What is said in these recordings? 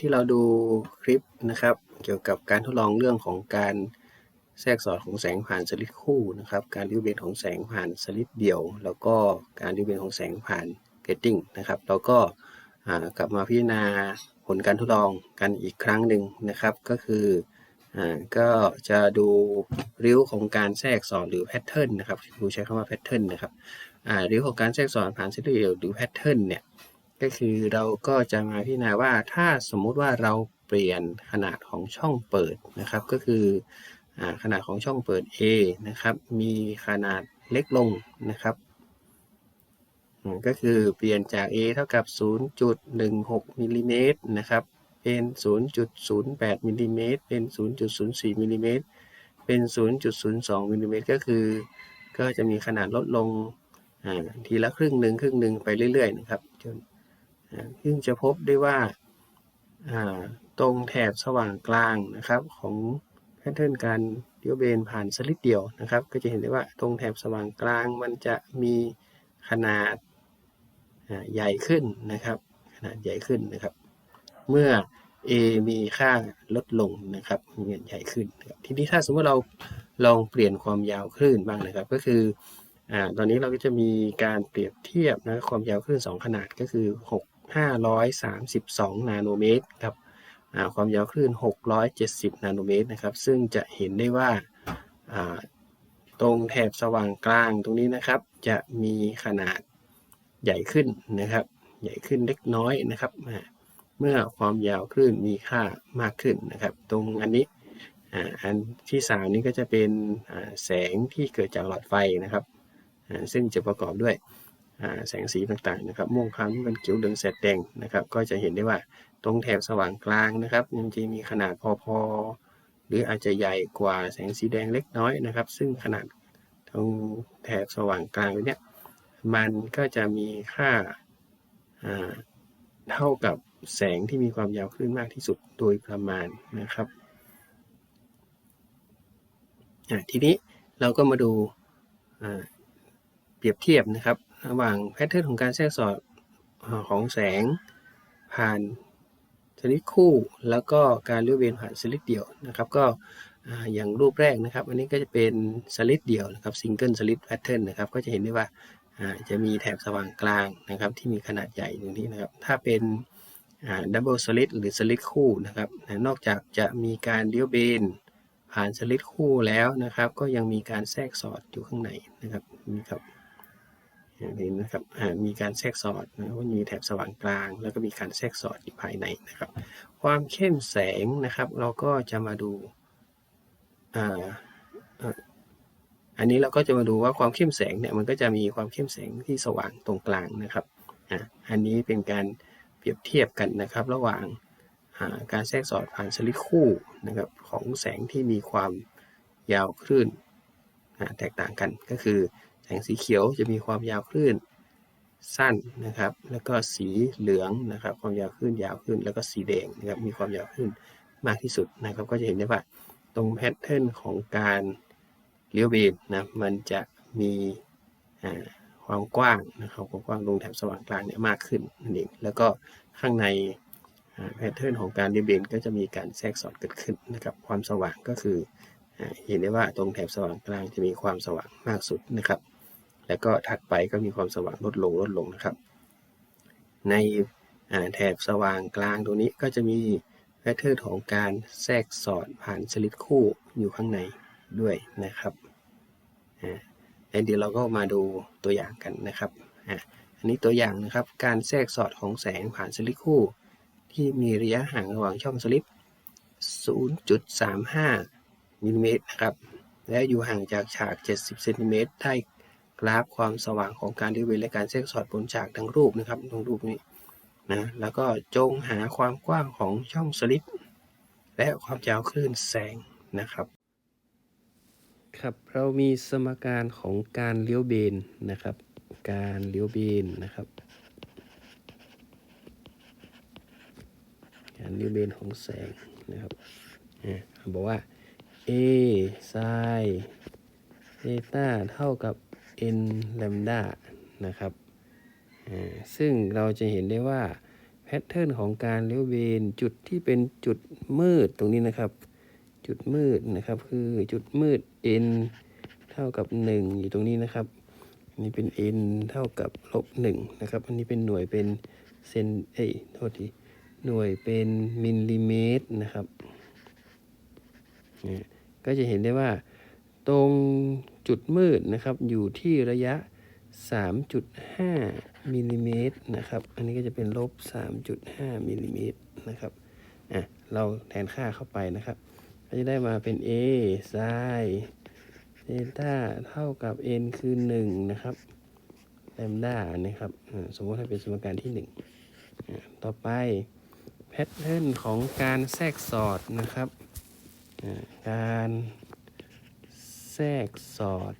ที่เราดูคลิปนะครับ เกี่ยวกับการทดลองเรื่องของการแทรกสอดของแสงผ่านสลิดคู่นะครับ การริ้วเบนของแสงผ่านสลิดเดี่ยว แล้วก็การริ้วเบนของแสงผ่านเกตติ้งนะครับเราก็กลับมาพิจารณาผลการทดลองกันอีกครั้งหนึ่งนะครับ ก็คือก็จะดูริ้วของการแทรกสอดหรือแพทเทิร์นนะครับครูใช้คำว่าแพทเทิร์นนะครับริ้วของการแทรกสอดผ่านสลิดเดี่ยวหรือแพทเทิร์นเนี่ย ก็คือเราก็จะมาพิจารณาว่าถ้าสมมุติว่าเราเปลี่ยนขนาดของช่องเปิดนะครับ ก็คืออขนาดของช่องเปิด A นะครับ มีขนาดเล็กลงนะครับก็คือเปลี่ยนจาก A เท่ากับ 0.16มิลลิเมตรนะครับ เป็น 0.08มิลลิเมตรเป็น 0.04มิลลิเมตรเป็น 0.02มิลลิเมตรก็คือ ก็จะมีขนาดลดลงทีละครึ่งหนึ่งครึ่งหนึ่งไปเรื่อยๆนะครับจน ซึ่งจะพบได้ว่าตรงแถบสว่างกลางนะครับของแพทเทิร์นการเลี้ยวเบนผ่านสลิดเดียวนะครับ ก็จะเห็นได้ว่าตรงแถบสว่างกลางมันจะมีขนาดใหญ่ขึ้นนะครับ ขนาดใหญ่ขึ้นนะครับ เมื่อ A มีค่าลดลงนะครับมีใหญ่ขึ้น ทีนี้ถ้าสมมติเราลองเปลี่ยนความยาวคลื่นบ้างนะครับ ก็คืออตอนนี้เราก็จะมีการเปรียบเทียบนะความยาวคลื่น 2 ขนาดก็คือ 6 532 นาโนเมตรครับความยาวคลื่น 670 นาโนเมตรนะครับ ซึ่งจะเห็นได้ว่าตรงแถบสว่างกลางตรงนี้นะครับ จะมีขนาดใหญ่ขึ้นนะครับ ใหญ่ขึ้นเล็กน้อยนะครับ เมื่อความยาวคลื่นมีค่ามากขึ้นนะครับ ตรงอันนี้อันที่สามนี้ก็จะเป็นแสงที่เกิดจากหลอดไฟนะครับ ซึ่งจะประกอบด้วย แสงสีต่างๆนะครับม่วงคล้ำน้ำเงินเขียวเหลืองแสดแดงนะครับก็จะเห็นได้ว่าตรงแถบสว่างกลางนะครับมันจะมีขนาดพอๆหรืออาจจะใหญ่กว่าแสงสีแดงเล็กน้อยนะครับ ซึ่งขนาดตรงแถบสว่างกลางตรงเนี้ยมันก็จะมีค่าเท่ากับแสงที่มีความยาวคลื่นมากที่สุดโดยประมาณนะครับทีนี้เราก็มาดูเปรียบเทียบนะครับ ระหว่างแพทเทิร์นของการแทรกสอดของแสงผ่านสลิดคู่แล้วก็การเลี้ยวเบนผ่านสลิดเดี่ยวนะครับ ก็อย่างรูปแรกนะครับ อันนี้ก็จะเป็นสลิดเดี่ยวนะครับซิงเกิลสลิดแพทเทิร์นนะครับ ก็จะเห็นได้ว่าจะมีแถบสว่างกลางนะครับ ที่มีขนาดใหญ่ตรงนี้นะครับ ถ้าเป็นดับเบิลสลิดหรือสลิดคู่นะครับ นอกจากจะมีการเลี้ยวเบนผ่านสลิดคู่แล้วนะครับ ก็ยังมีการแทรกสอดอยู่ข้างในนะครับนี่ครับ อย่างนี้นะครับมีการแทรกสอดนะว่ามีแถบสว่างกลาง แล้วก็มีการแทรกสอดอยู่ภายในนะครับ ความเข้มแสงนะครับ เราก็จะมาดูอันนี้เราก็จะมาดูว่าความเข้มแสงเนี่ยมันก็จะมีความเข้มแสงที่สว่างตรงกลางนะครับอันนี้เป็นการเปรียบเทียบกันนะครับ ระหว่างการแทรกสอดผ่านสลิดคู่นะครับของแสงที่มีความยาวคลื่นแตกต่างกันก็คือ แสงสีเขียวจะมีความยาวคลื่นสั้นนะครับ แล้วก็สีเหลืองนะครับ ความยาวคลื่นยาวขึ้น แล้วก็สีแดงนะครับ มีความยาวคลื่นมากที่สุดนะครับ ก็จะเห็นได้ว่าตรงแพทเทิร์นของการเลี้ยวเบนนะมันจะมีความกว้างนะครับความกว้างตรงแถบสว่างกลางเนี่ยมากขึ้นนั่นเองแล้วก็ข้างในแพทเทิร์นของการเรียบเบนก็จะมีการแทรกสอดเกิดขึ้นนะครับ ความสว่างก็คือเห็นได้ว่าตรงแถบสว่างกลางจะมีความสว่างมากสุดนะครับ แล้วก็ถัดไปก็มีความสว่างลดลงลดลงนะครับ ในแถบสว่างกลางตรงนี้ก็จะมีแพทเทิร์นของการแทรกสอดผ่านสลิดคู่อยู่ข้างในด้วยนะครับแล้วเดี๋ยวเราก็มาดูตัวอย่างกันนะครับอันนี้ตัวอย่างนะครับการแทรกสอดของแสงผ่านสลิดคู่ ที่มีระยะห่างระหว่างช่องสลิป0.35มิลลิเมตรนะครับ และอยู่ห่างจากฉาก 70เซนติเมตรได้ กราฟความสว่างของการริเวณและการแทรกสอดบนฉากดังรูปนะครับดังรูปนี้นะแล้วก็จงหาความกว้างของช่องสลิป และความยาวคลื่นแสงนะครับ ครับเรามีสมการของการเลี้ยวเบนนะครับ การเลี้ยวเบนนะครับ การเลี้ยวเบนของแสงนะครับอ่าบอกว่า a sin เทตาเท่ากับ n แลมดานะครับซึ่งเราจะเห็นได้ว่าแพทเทิร์นของการเลี้ยวเบนจุดที่เป็นจุดมืดตรงนี้นะครับ จุดมืดนะครับคือจุดมืด n เท่ากับ 1 อยู่ตรงนี้นะครับ อันนี้เป็น n เท่ากับลบ1นะครับ อันนี้เป็นหน่วยเป็นเซนเอ้ยโทษทีหน่วยเป็นมิลลิเมตรนะครับเนี่ยก็จะเห็นได้ว่า ตรงจุดมืดนะครับ อยู่ที่ระยะ 3.5มิลลิเมตรนะครับ อันนี้ก็จะเป็นลบ 3.5มิลลิเมตรนะครับอะเราแทนค่าเข้าไปนะครับ ก็จะได้มาเป็น a ไซน์เดต้าเท่ากับ n คือ 1 นะครับแลมด้านะครับอ่าสมมติให้เป็นสมการที่1อ่าต่อไปแพทเทิร์นของการแทรกสอดนะครับอ่าการ แทรกสอด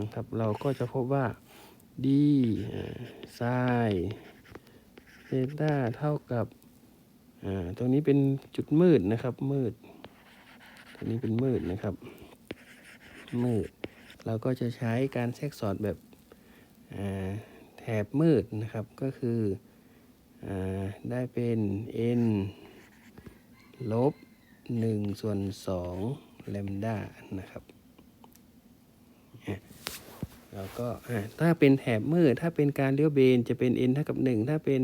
นะครับ เราก็จะพบว่า d ไซน์เดลต้าเท่ากับอ่าตรงนี้เป็นจุดมืดนะครับ มืดตรงนี้เป็นมืดนะครับ มืด เราก็จะใช้การแทรกสอดแบบแถบมืดนะครับ ก็คืออ่าได้เป็น n ลบ1ส่วน2 แลมดานะครับแล้วก็ถ้าเป็นแถบมืด ถ้าเป็นการเลี้ยวเบนจะเป็น n เท่ากับ 1 ถ้าเป็น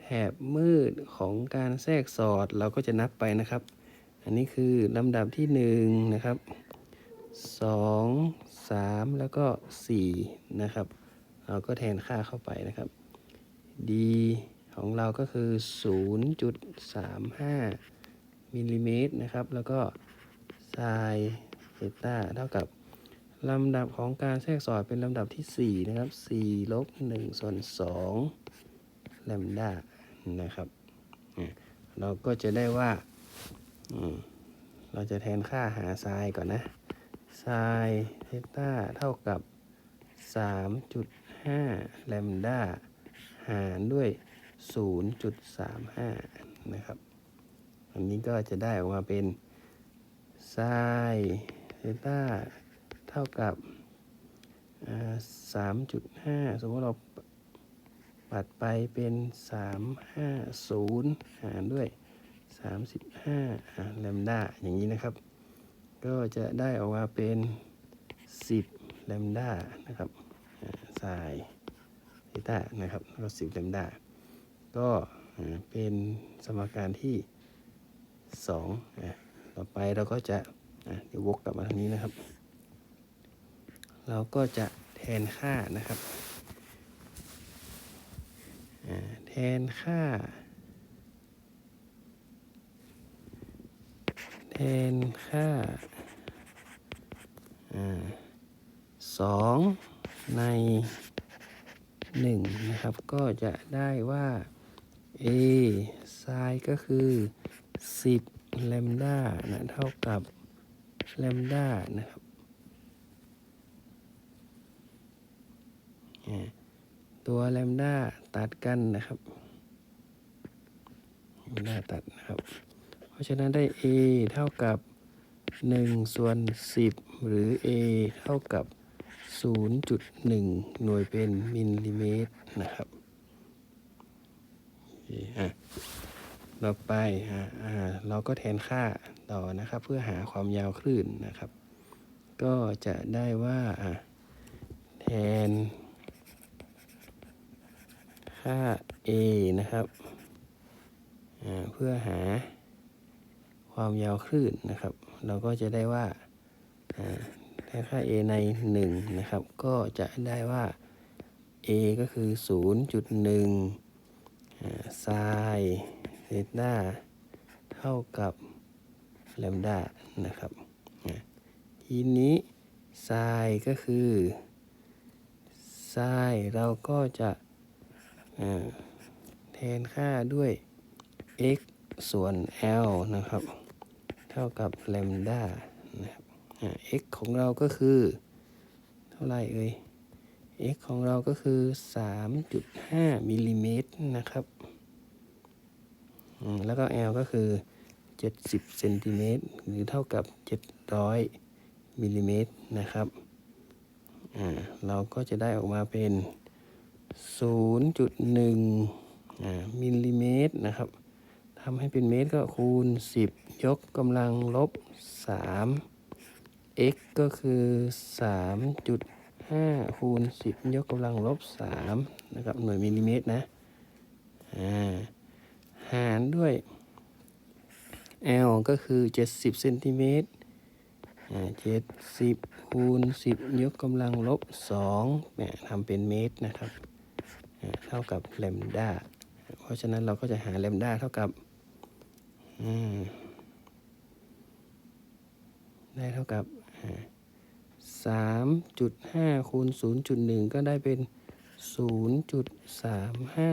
แถบมืดของการแทรกสอดเราก็จะนับไปนะครับ อันนี้คือลำดับที่ 1 นะครับ 2 3 แล้วก็ 4 นะครับ เราก็แทนค่าเข้าไปนะครับ d ของเราก็คือ 0.35มิลลิเมตรนะครับ แล้วก็ ไซน์เซต้าเท่ากับลำดับของการแทรกสอดเป็นลำดับที่ 4 นะครับ4ลบ1ส่วน2ลมดานะครับอะเราก็จะได้ว่าอืมเราจะแทนค่าหาไซน์ก่อนนะไซน์เทต้าเท่ากับ 3.5แลมดาหารด้วย 0.35 นะครับ อันนี้ก็จะได้ออกมาเป็น ไซน์เทต้าเท่ากับอ่า3.5สมมติเราปัดไปเป็น350หารด้วย35แลมด้าอย่างนี้นะครับ ก็จะได้ออกมาเป็น10แลมด้านะครับไซน์เทต้านะครับแล้วก็10แลมด้าก็เป็นสมการที่2อะ ต่อไปเราก็จะเดี๋ยววกกลับมาทางนี้นะครับ เราก็จะแทนค่านะครับแทนค่า แทนค่าสองในหนึ่งนะครับ ก็จะได้ว่า a ไซน์ก็คือ 10แลมดานะเท่ากับแลมดานะครับตัวแลมดาตัดกันนะครับแลมดาตัดนะครับ เพราะฉะนั้นได้ a เท่ากับ 1 ส่วน 10 หรือ a เท่ากับ 0.1 หน่วยเป็นมิลลิเมตรนะครับ อะ ต่อไปอะอ่าเราก็แทนค่าต่อนะครับ เพื่อหาความยาวคลื่นนะครับ ก็จะได้ว่าแทนค่า a นะครับอ่าเพื่อหาความยาวคลื่นนะครับ เราก็จะได้ว่าแทนค่า a ใน 1 นะครับ ก็จะได้ว่า a ก็คือ 0.1อ่าไซน์ เซต้าเท่ากับแลมดานะครับอ่าทีนี้ไซน์ก็คือไซน์เราก็จะแทนค่าด้วย x ส่วน l นะครับ เท่ากับแลมดานะครับอ่า x ของเราก็คือ เท่าไหร่เอ่ย x ของเราก็คือ 3.5มิลลิเมตรนะครับ แล้วก็ l ก็คือ 70เซนติเมตรหรือเท่ากับ 700มิลลิเมตรนะครับเราก็จะได้ออกมาเป็น 0.1มิลลิเมตรนะครับทำให้เป็นเมตรก็คูณ 10 ยกกำลังลบ 3 x ก็คือ 3.5คูณ10 ยกกำลังลบ 3 นะครับ หน่วยมิลลิเมตรนะ อ่า หารด้วย L ก็คือ 70เซนติเมตรอ่า70คูณ10ยกกำลังลบ2เนี่ยทำเป็นเมตรนะครับ เท่ากับแลมด้าเพราะฉะนั้นเราก็จะหาแลมด้าเท่ากับได้เท่ากับสามจุดห้าคูณศูนย์จุดหนึ่งก็ได้เป็นศูนย์จุดสามห้า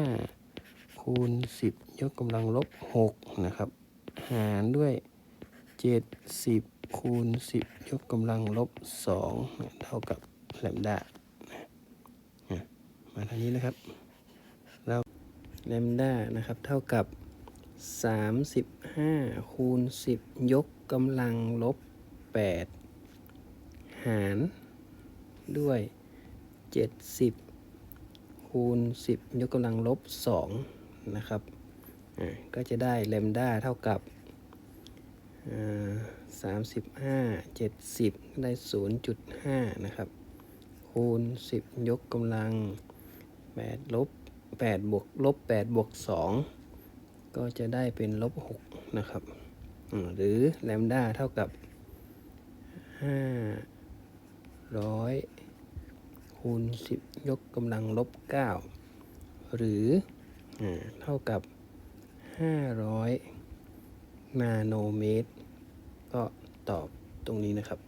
คูณสิบยกกำลังลบหกนะครับ หารด้วยเจ็ดสิบคูณสิบยกกำลังลบสองเท่ากับแลมด้ามาทางนี้นะครับเราแลมด้านะครับ เท่ากับ 35 คูณ 10 ยกกำลังลบ 8 หารด้วย 70 คูณ 10 ยกกำลังลบ 2 นะครับ ก็จะได้แลมด้าเท่ากับสามสิบห้าเจ็ดสิบได้ศูนย์จุดห้านะครับ คูณสิบยกกำลังแปดลบแปดบวกลบแปดบวกสองก็จะได้เป็นลบหกนะครับ หรือแลมด้าเท่ากับห้าร้อยคูณสิบยกกำลังลบเก้าหรือ เท่ากับห้าร้อยนาโนเมตร ก็ตอบตรงนี้นะครับ